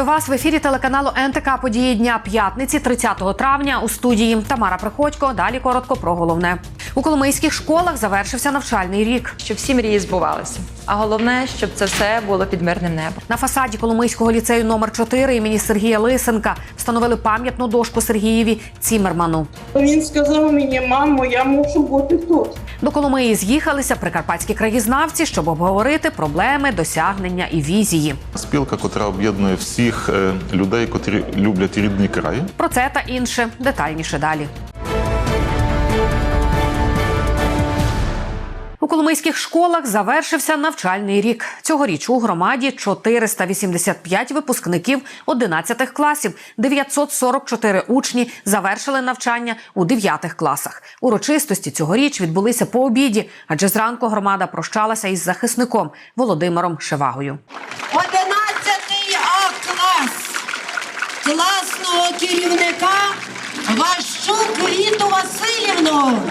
Вітаю вас в ефірі телеканалу НТК Події дня п'ятниці, 30 травня. У студії Тамара Приходько. Далі коротко про головне. У коломийських школах завершився навчальний рік. щоб всі мрії збувалися. А головне, щоб це все було під мирним небом. На фасаді Коломийського ліцею номер 4 імені Сергія Лисенка встановили пам'ятну дошку Сергієві Цімерману. Він сказав мені, мамо, я мушу бути тут. До Коломиї з'їхалися прикарпатські краєзнавці, щоб обговорити проблеми, досягнення і візії. Спілка, котра об'єднує всіх е, людей, котрі люблять рідний край. Про це та інше детальніше далі. У коломийських школах завершився навчальний рік. Цьогоріч у громаді 485 випускників 11 класів, 944 учні завершили навчання у 9 класах. Урочистості цьогоріч відбулися по обіді, адже зранку громада прощалася із захисником Володимиром Шевагою. 11 А клас класного керівника Ващук Ріту Васильівну.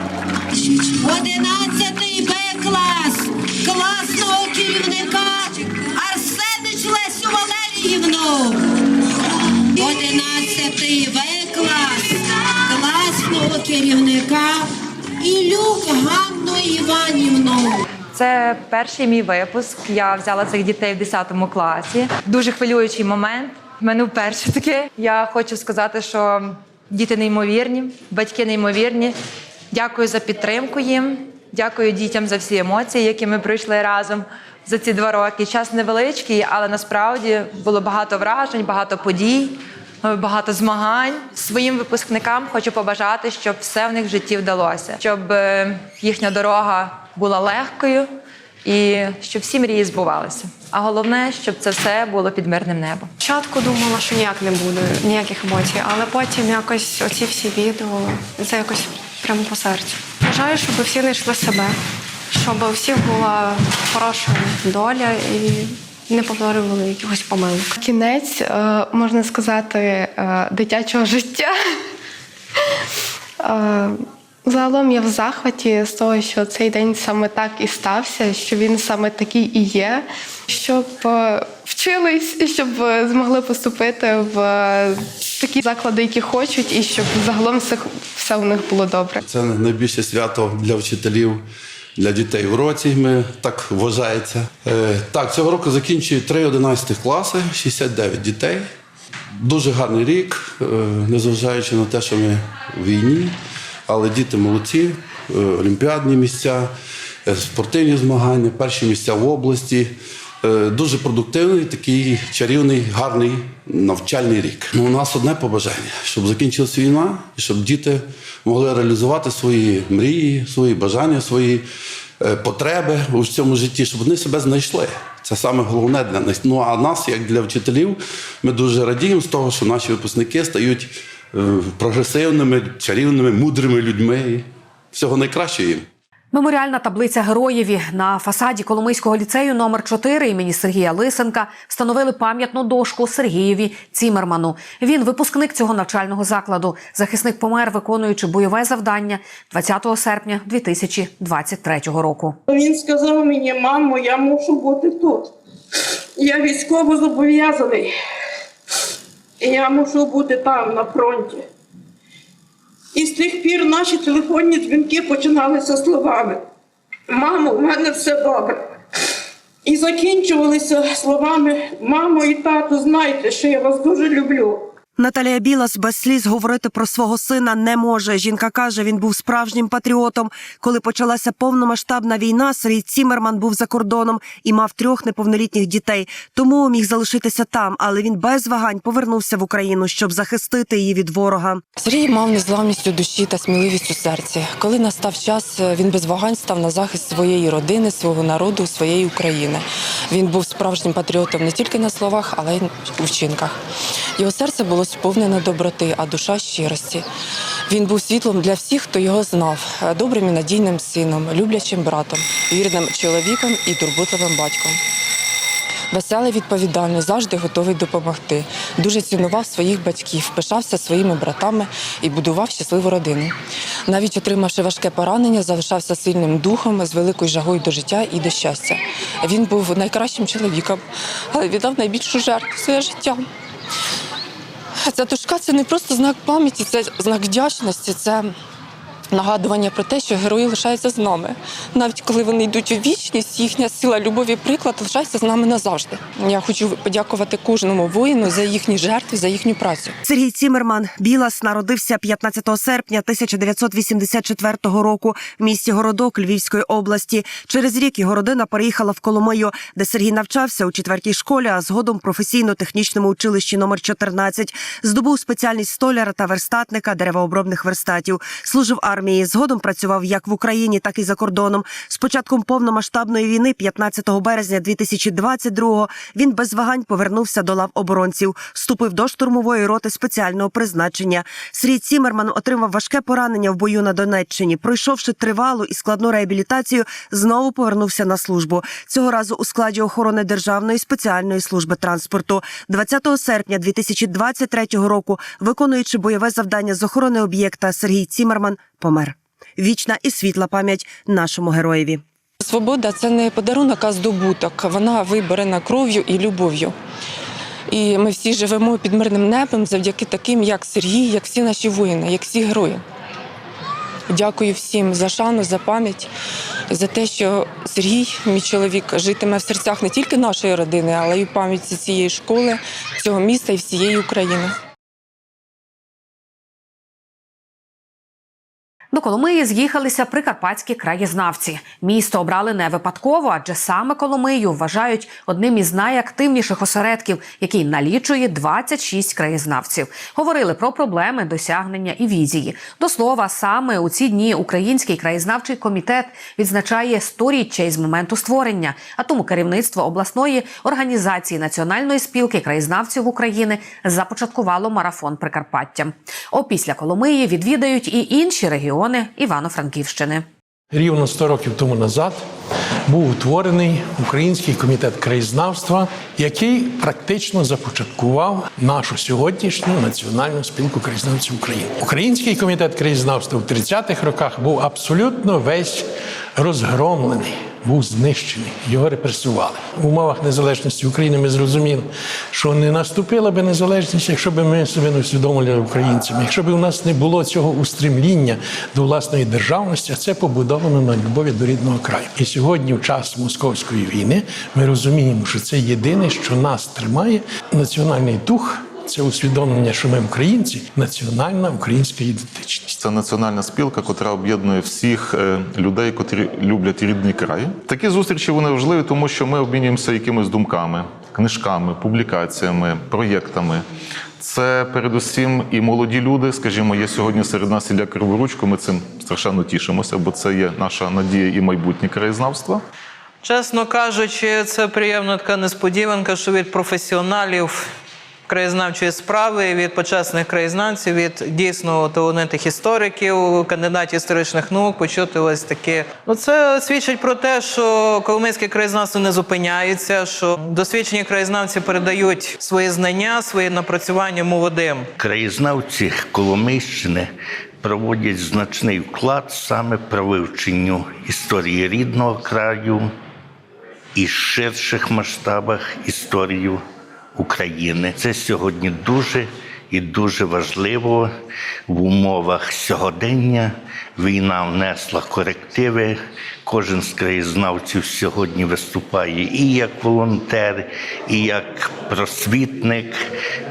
11 Б клас класного керівника Арсенич Лесю Валеріївну. 11 В клас класного керівника Ілюк Ганну Іванівну. Це перший мій випуск. Я взяла цих дітей в 10 класі. Дуже хвилюючий момент. В мене вперше таке. Я хочу сказати, що діти неймовірні, батьки неймовірні. Дякую за підтримку їм. Дякую дітям за всі емоції, які ми пройшли разом за ці два роки. Час невеличкий, але насправді було багато вражень, багато подій. Багато змагань своїм випускникам хочу побажати, щоб все в них в житті вдалося, щоб е, їхня дорога була легкою і щоб всі мрії збувалися. А головне, щоб це все було під мирним небом. Спочатку думала, що ніяк не буде, ніяких емоцій, але потім якось оці всі відео, це якось прямо по серцю. Бажаю, щоб всі знайшли себе, щоб у всіх була хороша доля і не повторювали якихось помилок. Кінець, е, можна сказати, е, дитячого життя. Загалом я в захваті з того, що цей день саме так і стався, що він саме такий і є, щоб е, вчились, щоб е, змогли поступити в е, такі заклади, які хочуть, і щоб загалом все, все у них було добре. Це найбільше свято для вчителів, для дітей в році. Ми так вважається. Так, цього року закінчують 3 11 класи, 69 дітей. Дуже гарний рік, незважаючи на те, що ми в війні, але діти молодці, е, олімпіадні місця, е, спортивні змагання, перші місця в області. Е, Дуже продуктивний, такий чарівний, гарний навчальний рік. Ну, у нас одне побажання, щоб закінчилася війна, і щоб діти могли реалізувати свої мрії, свої бажання, свої потреби у цьому житті, щоб вони себе знайшли. Це саме головне для них. Ну а нас, як для вчителів, ми дуже радіємо з того, що наші випускники стають прогресивними, чарівними, мудрими людьми. Всього найкращого їм. Меморіальна таблиця героєві на фасаді Коломийського ліцею номер 4 імені Сергія Лисенка встановили пам'ятну дошку Сергієві Цімерману. Він випускник цього навчального закладу. Захисник помер, виконуючи бойове завдання 20 серпня 2023 року. Він сказав мені, мамо, я мушу бути тут. Я військово зобов'язаний. І я можу бути там, на фронті. І з тих пір наші телефонні дзвінки починалися словами: Мамо, в мене все добре. І закінчувалися словами: Мамо і тату, знайте, що я вас дуже люблю. Наталія Білас без сліз говорити про свого сина не може. Жінка каже, він був справжнім патріотом. Коли почалася повномасштабна війна, Сергій Цімерман був за кордоном і мав трьох неповнолітніх дітей. Тому міг залишитися там, але він без вагань повернувся в Україну, щоб захистити її від ворога. Сергій мав незламність у душі та сміливість у серці. Коли настав час, він без вагань став на захист своєї родини, свого народу, своєї України. Він був справжнім патріотом не тільки на словах, але й у вчинках. Його серце було сповнене доброти, а душа щирості. Він був світлом для всіх, хто його знав, добрим і надійним сином, люблячим братом, вірним чоловіком і турботливим батьком. Веселий, відповідальний, завжди готовий допомогти. Дуже цінував своїх батьків, пишався своїми братами і будував щасливу родину. Навіть отримавши важке поранення, залишався сильним духом, з великою жагою до життя і до щастя. Він був найкращим чоловіком, але віддав найбільшу жертву своє життя. Ця дошка це не просто знак пам'яті, це знак вдячності, це нагадування про те, що герої лишаються з нами. Навіть коли вони йдуть у вічність, їхня сила, любов і приклад лишається з нами назавжди. Я хочу подякувати кожному воїну за їхні жертви, за їхню працю. Сергій Цімерман Білас народився 15 серпня 1984 року в місті Городок Львівської області. Через рік його родина переїхала в Коломию, де Сергій навчався у четвертій школі, а згодом професійно-технічному училищі номер 14. Здобув спеціальність столяра та верстатника деревообробних верстатів. Служив армії. Згодом працював як в Україні, так і за кордоном. З початком повномасштабної війни, 15 березня 2022-го, він без вагань повернувся до лав оборонців, вступив до штурмової роти спеціального призначення. Сергій Цімерман отримав важке поранення в бою на Донеччині. Пройшовши тривалу і складну реабілітацію, знову повернувся на службу. Цього разу у складі охорони Державної спеціальної служби транспорту. 20 серпня 2023 року, виконуючи бойове завдання з охорони об'єкта, Сергій Цімерман помер. Вічна і світла пам'ять нашому героєві. Свобода це не подарунок, а здобуток. Вона виборена кров'ю і любов'ю. І ми всі живемо під мирним небом завдяки таким, як Сергій, як всі наші воїни, як всі герої. Дякую всім за шану, за пам'ять, за те, що Сергій, мій чоловік, житиме в серцях не тільки нашої родини, але й пам'яті цієї школи, цього міста і всієї України. До Коломиї з'їхалися прикарпатські краєзнавці. Місто обрали не випадково, адже саме Коломию вважають одним із найактивніших осередків, який налічує 26 краєзнавців. Говорили про проблеми, досягнення і візії. До слова, саме у ці дні Український краєзнавчий комітет відзначає сторіччя із моменту створення. А тому керівництво обласної організації Національної спілки краєзнавців України започаткувало марафон Прикарпаття. Опісля Коломиї відвідають і інші регіони Івано-Франківщини. Рівно 100 років тому назад був утворений Український комітет краєзнавства, який практично започаткував нашу сьогоднішню національну спілку краєзнавців України. Український комітет краєзнавства в 30-х роках був абсолютно весь розгромлений. Був знищений, його репресували в умовах незалежності України. Ми зрозуміли, що не наступила би незалежність, якщо б ми себе не усвідомлювали українцями, якщо б у нас не було цього устремління до власної державності, а це побудовано на любові до рідного краю. І сьогодні, в час московської війни, ми розуміємо, що це єдине, що нас тримає національний дух. Це усвідомлення, що ми українці, національна українська ідентичність. Це національна спілка, яка об'єднує всіх е, людей, котрі люблять рідний край. Такі зустрічі вони важливі, тому що ми обмінюємося якимись думками, книжками, публікаціями, проєктами. Це передусім і молоді люди. Скажімо, є сьогодні серед нас Ілля Криворучко. Ми цим страшенно тішимося, бо це є наша надія і майбутнє краєзнавства. Чесно кажучи, це приємна така несподіванка, що від професіоналів краєзнавчої справи, від почесних краєзнавців, від дійсно талановитих істориків, кандидатів історичних наук почути ось таке. Ну це свідчить про те, що коломийське краєзнавство не зупиняється, що досвідчені краєзнавці передають свої знання, свої напрацювання молодим. Краєзнавці Коломийщини проводять значний вклад саме при вивченню історії рідного краю і ширших масштабах історію України. Це сьогодні дуже і дуже важливо в умовах сьогодення. Війна внесла корективи. Кожен з краєзнавців сьогодні виступає і як волонтер, і як просвітник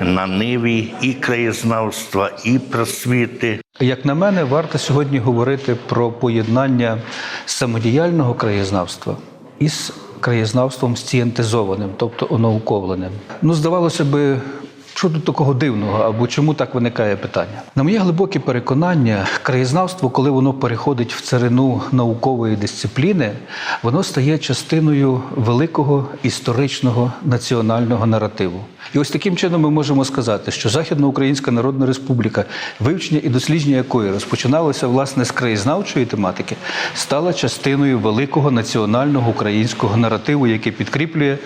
на ниві і краєзнавства, і просвіти. Як на мене, варто сьогодні говорити про поєднання самодіяльного краєзнавства із краєзнавством сцієнтизованим, тобто онауковленим. Ну, здавалося би, що тут такого дивного, або чому так виникає питання? На моє глибоке переконання, краєзнавство, коли воно переходить в царину наукової дисципліни, воно стає частиною великого історичного національного наративу. І ось таким чином ми можемо сказати, що Західноукраїнська Народна Республіка, вивчення і дослідження якої розпочиналося власне з краєзнавчої тематики, стала частиною великого національного українського наративу, який підкріплює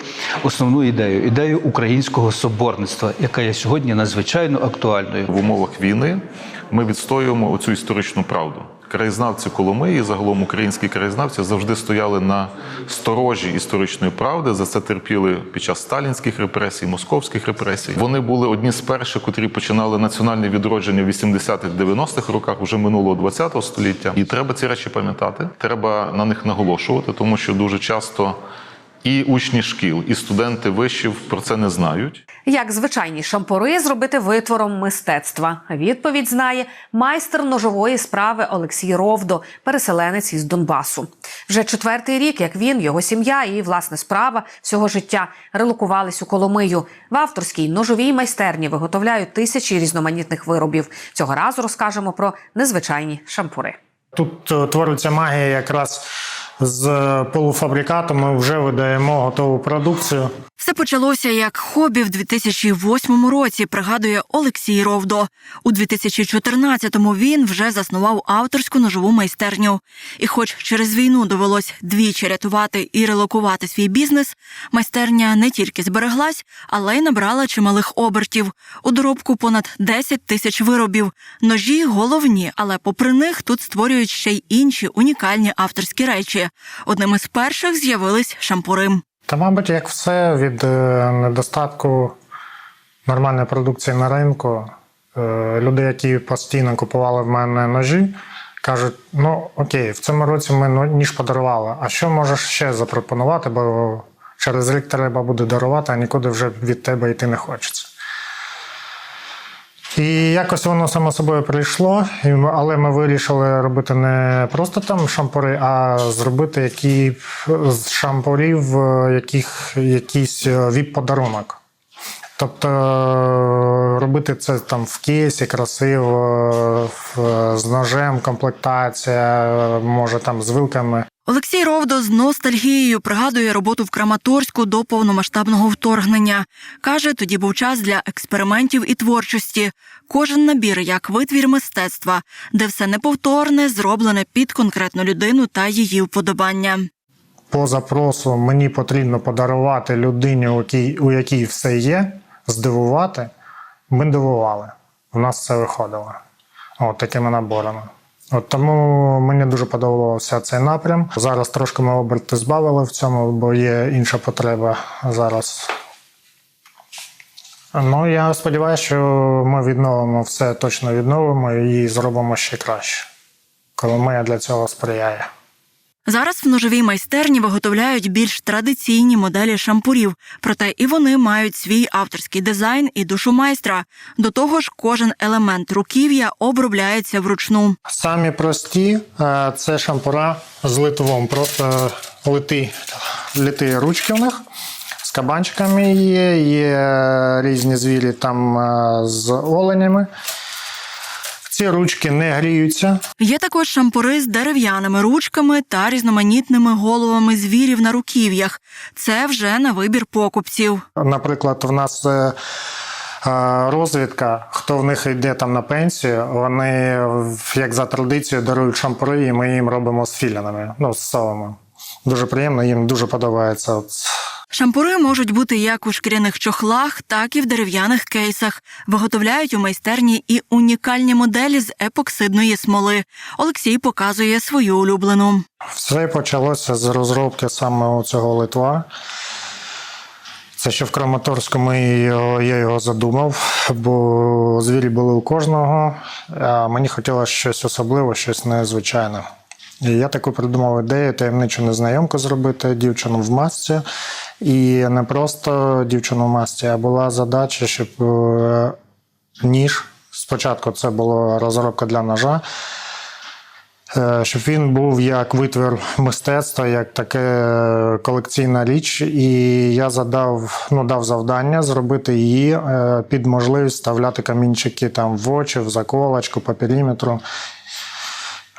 основну ідею ідею українського соборництва, яка є сьогодні надзвичайно актуальною. В умовах війни ми відстоюємо оцю історичну правду. Краєзнавці Коломиї, загалом українські краєзнавці завжди стояли на сторожі історичної правди. За це терпіли під час сталінських репресій, московських репресій. Вони були одні з перших, котрі починали національне відродження в 80-х, 90-х роках, уже минулого 20-го століття. І треба ці речі пам'ятати. Треба на них наголошувати, тому що дуже часто і учні шкіл, і студенти вишів про це не знають. Як звичайні шампури зробити витвором мистецтва? Відповідь знає майстер ножової справи Олексій Ровдо, переселенець із Донбасу. Вже четвертий рік, як він, його сім'я і власне справа всього життя релокувались у Коломию. В авторській ножовій майстерні виготовляють тисячі різноманітних виробів. Цього разу розкажемо про незвичайні шампури. Тут е, твориться магія якраз з полуфабрикату. Ми вже видаємо готову продукцію. Все почалося як хобі в 2008 році, пригадує Олексій Ровдо. У 2014-му він вже заснував авторську ножову майстерню. І, хоч через війну довелось двічі рятувати і релокувати свій бізнес, майстерня не тільки збереглась, але й набрала чималих обертів. У доробку понад 10 тисяч виробів. Ножі головні, але попри них тут створюють ще й інші унікальні авторські речі. Одним із перших з'явились шампури. Та, мабуть, як все від е, недостатку нормальної продукції на ринку. е, Люди, які постійно купували в мене ножі, кажуть: ну окей, в цьому році ми ну, ніж подарували. А що можеш ще запропонувати? Бо через рік треба буде дарувати, а нікуди вже від тебе йти не хочеться. І якось воно само собою прийшло, але ми вирішили робити не просто там шампури, а зробити які з шампурів, е, яких якийсь е, віп-подарунок. Тобто е, робити це там в кейсі, красиво, з ножем, комплектація, може там з вилками. Олексій Ровдо з ностальгією пригадує роботу в Краматорську до повномасштабного вторгнення. Каже, тоді був час для експериментів і творчості. Кожен набір як витвір мистецтва, де все неповторне, зроблене під конкретну людину та її вподобання. По запросу мені потрібно подарувати людині, у якій, все є, здивувати. Ми дивували. У нас це виходило. От такими наборами. От тому мені дуже подобався цей напрям. Зараз трошки ми оберти збавили в цьому, бо є інша потреба зараз. Ну, я сподіваюся, що ми відновимо все точно відновимо і зробимо ще краще. Коли моя для цього сприяє. Зараз в ножовій майстерні виготовляють більш традиційні моделі шампурів, проте і вони мають свій авторський дизайн і душу майстра. До того ж, кожен елемент руків'я обробляється вручну. Самі прості е, це шампура з литвом. Просто лити, лити ручки у них з кабанчиками є, є різні звірі там е, з оленями. Ці ручки не гріються. Є також шампури з дерев'яними ручками та різноманітними головами звірів на руків'ях. Це вже на вибір покупців. Наприклад, в нас е, е, розвідка, хто в них йде там на пенсію, вони як за традицією дарують шампури, і ми їм робимо з філінами, ну з совами. Дуже приємно, їм дуже подобається. От Шампури можуть бути як у шкіряних чохлах, так і в дерев'яних кейсах. Виготовляють у майстерні і унікальні моделі з епоксидної смоли. Олексій показує свою улюблену. Все почалося з розробки саме цього литва. Це ще в Краматорську його, я його задумав, бо звірі були у кожного, а мені хотілося щось особливе, щось незвичайне. Я таку придумав ідею таємничу незнайомку зробити дівчину в масці. І не просто дівчину в масці, а була задача, щоб е, ніж. Спочатку це була розробка для ножа. Е, щоб він був як витвір мистецтва, як таке е, колекційна річ. І я задав, ну, дав завдання зробити її під можливість вставляти камінчики там в очі, в заколочку, по периметру.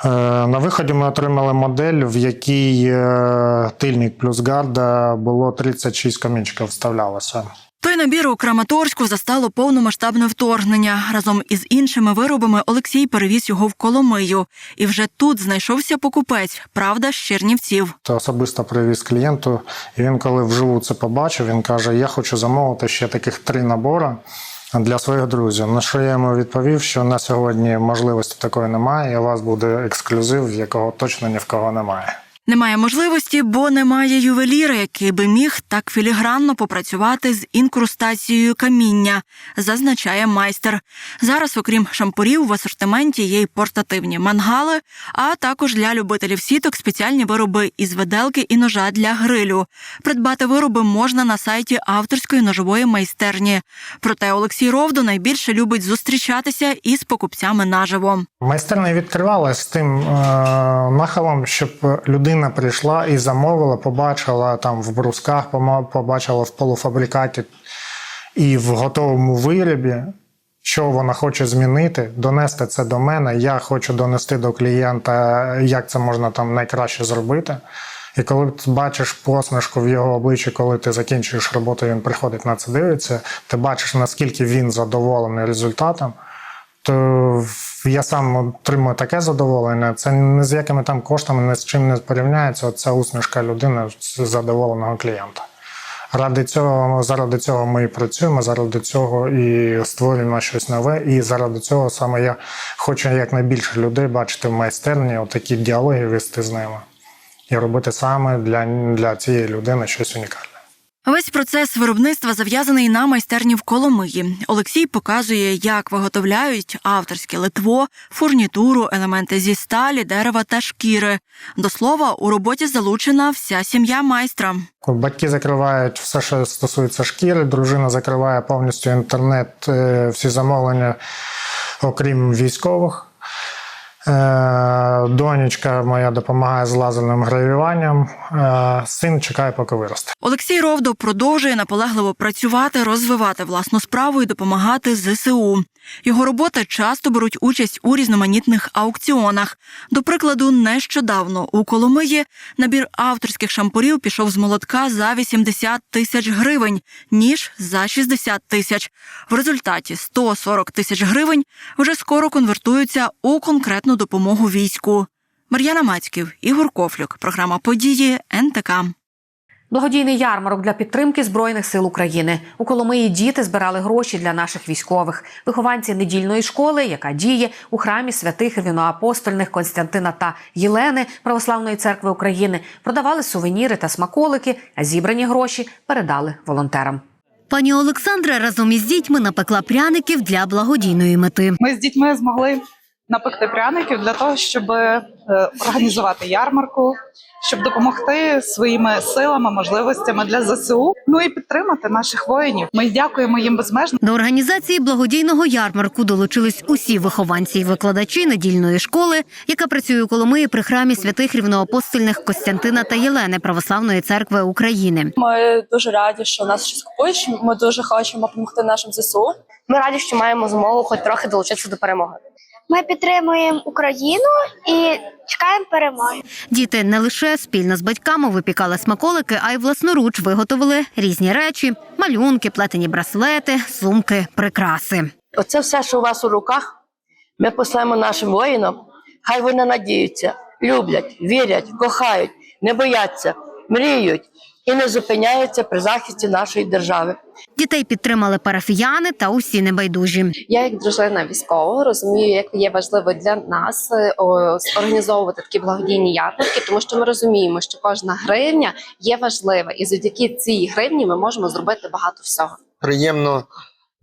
Е, На виході ми отримали модель, в якій е, тильник плюс гарда було 36 камінчиків вставлялося. Той набір у Краматорську застало повномасштабне вторгнення. Разом із іншими виробами Олексій перевіз його в Коломию. І вже тут знайшовся покупець, правда, з Чернівців. Це особисто привіз клієнту, і він, коли вживу це побачив, він каже: Я хочу замовити ще таких три набори для своїх друзів. На що я йому відповів, що на сьогодні можливості такої немає, і у вас буде ексклюзив, якого точно ні в кого немає. Немає можливості, бо немає ювеліра, який би міг так філігранно попрацювати з інкрустацією каміння, зазначає майстер. Зараз, окрім шампурів, в асортименті є й портативні мангали, а також для любителів сіток спеціальні вироби із виделки і ножа для грилю. Придбати вироби можна на сайті авторської ножової майстерні. Проте Олексій Ровдо найбільше любить зустрічатися із покупцями наживо. Майстерня відкривалась з тим е, нахилом, щоб людина прийшла і замовила, побачила там в брусках, побачила в полуфабрикаті і в готовому виробі, що вона хоче змінити, донести це до мене. Я хочу донести до клієнта, як це можна там найкраще зробити. І коли ти бачиш посмішку в його обличчі, коли ти закінчуєш роботу, він приходить на це дивиться, ти бачиш, наскільки він задоволений результатом, то я сам отримую таке задоволення. Це не з якими там коштами, ні з чим не порівняється. Це усмішка людини з задоволеного клієнта. Ради цього, заради цього ми і працюємо, заради цього і створюємо щось нове. І заради цього саме я хочу якнайбільше людей бачити в майстерні, отакі діалоги вести з ними. І робити саме для, для цієї людини щось унікальне. Весь процес виробництва зав'язаний на майстерні в Коломиї. Олексій показує, як виготовляють авторське литво, фурнітуру, елементи зі сталі, дерева та шкіри. До слова, у роботі залучена вся сім'я майстра. Батьки закривають все, що стосується шкіри, дружина закриває повністю інтернет, е, всі замовлення, окрім військових. Е, Донечка моя допомагає з лазерним гравіюванням. Е, Син чекає, поки виросте. Олексій Ровдо продовжує наполегливо працювати, розвивати власну справу і допомагати ЗСУ. Його роботи часто беруть участь у різноманітних аукціонах. До прикладу, нещодавно у Коломиї набір авторських шампурів пішов з молотка за 80 тисяч гривень, ніж за 60 тисяч. В результаті 140 тисяч гривень вже скоро конвертуються у конкретну допомогу війську. Мар'яна Мацьків, Ігор Кофлюк. Програма події НТК. Благодійний ярмарок для підтримки збройних сил України у Коломиї діти збирали гроші для наших військових. Вихованці недільної школи, яка діє у храмі святих рівноапостольних Константина та Єлени Православної церкви України, продавали сувеніри та смаколики, а зібрані гроші передали волонтерам. Пані Олександра разом із дітьми напекла пряників для благодійної мети. Ми з дітьми змогли напекти пряників для того, щоб е, організувати ярмарку, щоб допомогти своїми силами, можливостями для ЗСУ. Ну і підтримати наших воїнів. Ми дякуємо їм безмежно. До організації благодійного ярмарку долучились усі вихованці і викладачі недільної школи, яка працює у Коломиї при храмі святих рівноапостольних Костянтина та Єлени Православної церкви України. Ми дуже раді, що нас щось купують. Ми дуже хочемо допомогти нашим ЗСУ. Ми раді, що маємо змогу хоч трохи долучитися до перемоги. Ми підтримуємо Україну і чекаємо перемоги. Діти не лише спільно з батьками випікали смаколики, а й власноруч виготовили різні речі: малюнки, плетені браслети, сумки, прикраси. Оце все, що у вас у руках, ми послаємо нашим воїнам. Хай вони надіються, люблять, вірять, кохають, не бояться, мріють і не зупиняються при захисті нашої держави. Дітей підтримали парафіяни та усі небайдужі. Я, як дружина військового, розумію, як є важливо для нас е, організовувати такі благодійні ярмарки, тому що ми розуміємо, що кожна гривня є важлива, і завдяки цій гривні ми можемо зробити багато всього. приємно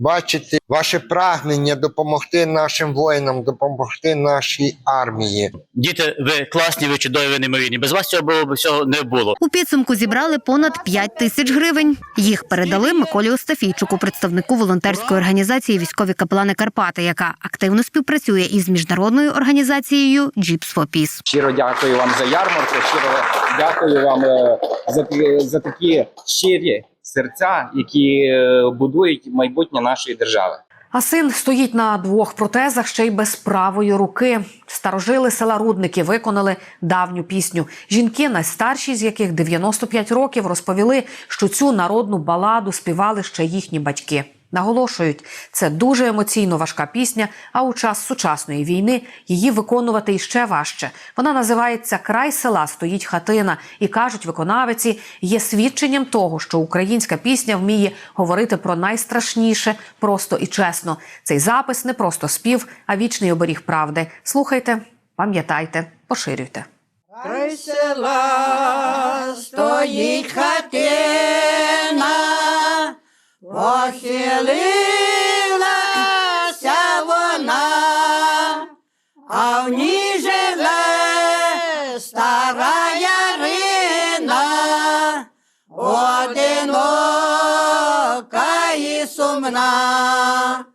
бачити ваше прагнення допомогти нашим воїнам, допомогти нашій армії. Діти, ви класні, ви чудові, ви неймовірні. Без вас цього було б всього не було. У підсумку зібрали понад 5 тисяч гривень. Їх передали Миколі Остафійчуку, представнику волонтерської організації Військові капелани Карпати, яка активно співпрацює із міжнародною організацією Jeeps for Peace. Щиро дякую вам за ярмарку. Щиро дякую вам е, за, за такі щирі серця, які е, будують майбутнє нашої держави. А син стоїть на двох протезах ще й без правої руки. Старожили села Рудники виконали давню пісню. Жінки, найстарші з яких 95 років, розповіли, що цю народну баладу співали ще їхні батьки. Наголошують, це дуже емоційно важка пісня. А у час сучасної війни її виконувати іще важче. Вона називається Край села стоїть хатина, і кажуть, виконавиці є свідченням того, що українська пісня вміє говорити про найстрашніше, просто і чесно. Цей запис не просто спів, а вічний оберіг правди. Слухайте, пам'ятайте, поширюйте. Край села стоїть хатина, похилилася вона, а в ній живе стара ярина, одинока і сумна,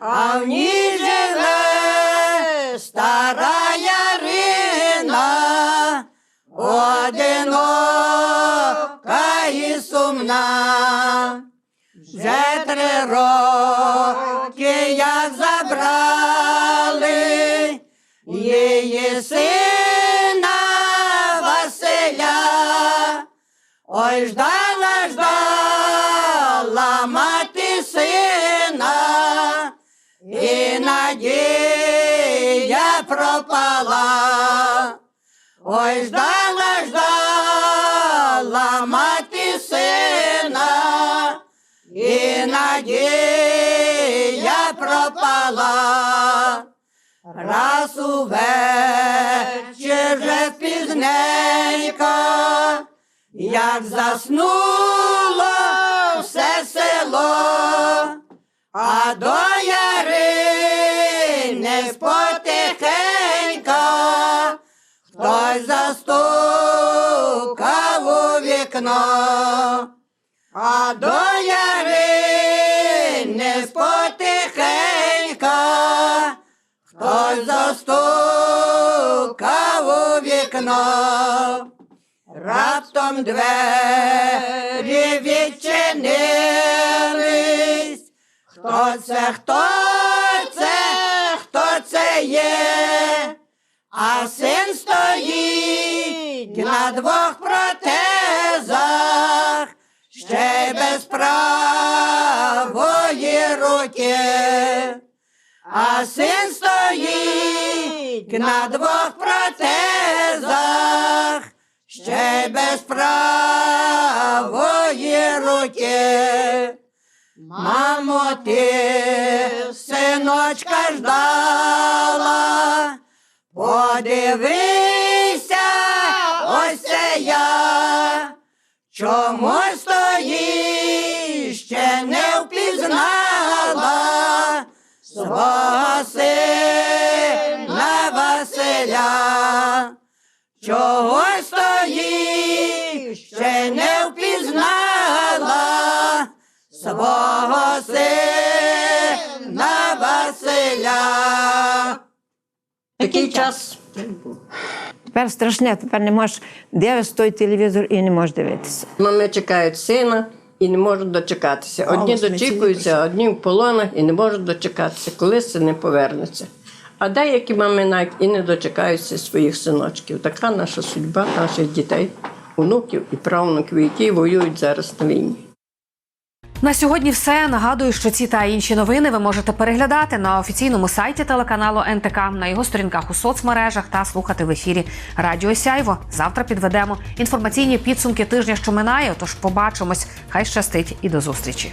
а в ній живе стара ярина, одинока і сумна. Три роки як забрали її сина Василя. Ой, ждала, ждала мати сина, і надія пропала. Ой, ждала надія пропала. Раз увечір вже пізненько, як заснуло все село, а до ярини потихенько, хтось застукав у вікно, а до ярини потихенько, хтось застукав у вікно. Раптом двері відчинились. Хто це, хто це, хто це є? А син стоїть на двох протезах, ще без правої руки. А син стоїть на двох протезах, ще без правої руки. Мамо, ти синочка ждала, подивися, ось це я, чому не впізнала свого сина Василя. Чого стоїш, ще не впізнала свого сина Василя. Такий час. Тепер страшне, тепер не можеш дивишся той телевізор і не можеш дивитися. Мами чекають сина і не можуть дочекатися. Одні дочікуються, одні в полонах і не можуть дочекатися, коли сини повернуться. А деякі мами навіть і не дочекаються своїх синочків. Така наша судьба наших дітей, онуків і правнуків, які воюють зараз на війні. На сьогодні все. Нагадую, що ці та інші новини ви можете переглядати на офіційному сайті телеканалу НТК, на його сторінках у соцмережах та слухати в ефірі Радіо Сяйво. Завтра підведемо інформаційні підсумки тижня, що минає. Тож побачимось. Хай щастить і до зустрічі.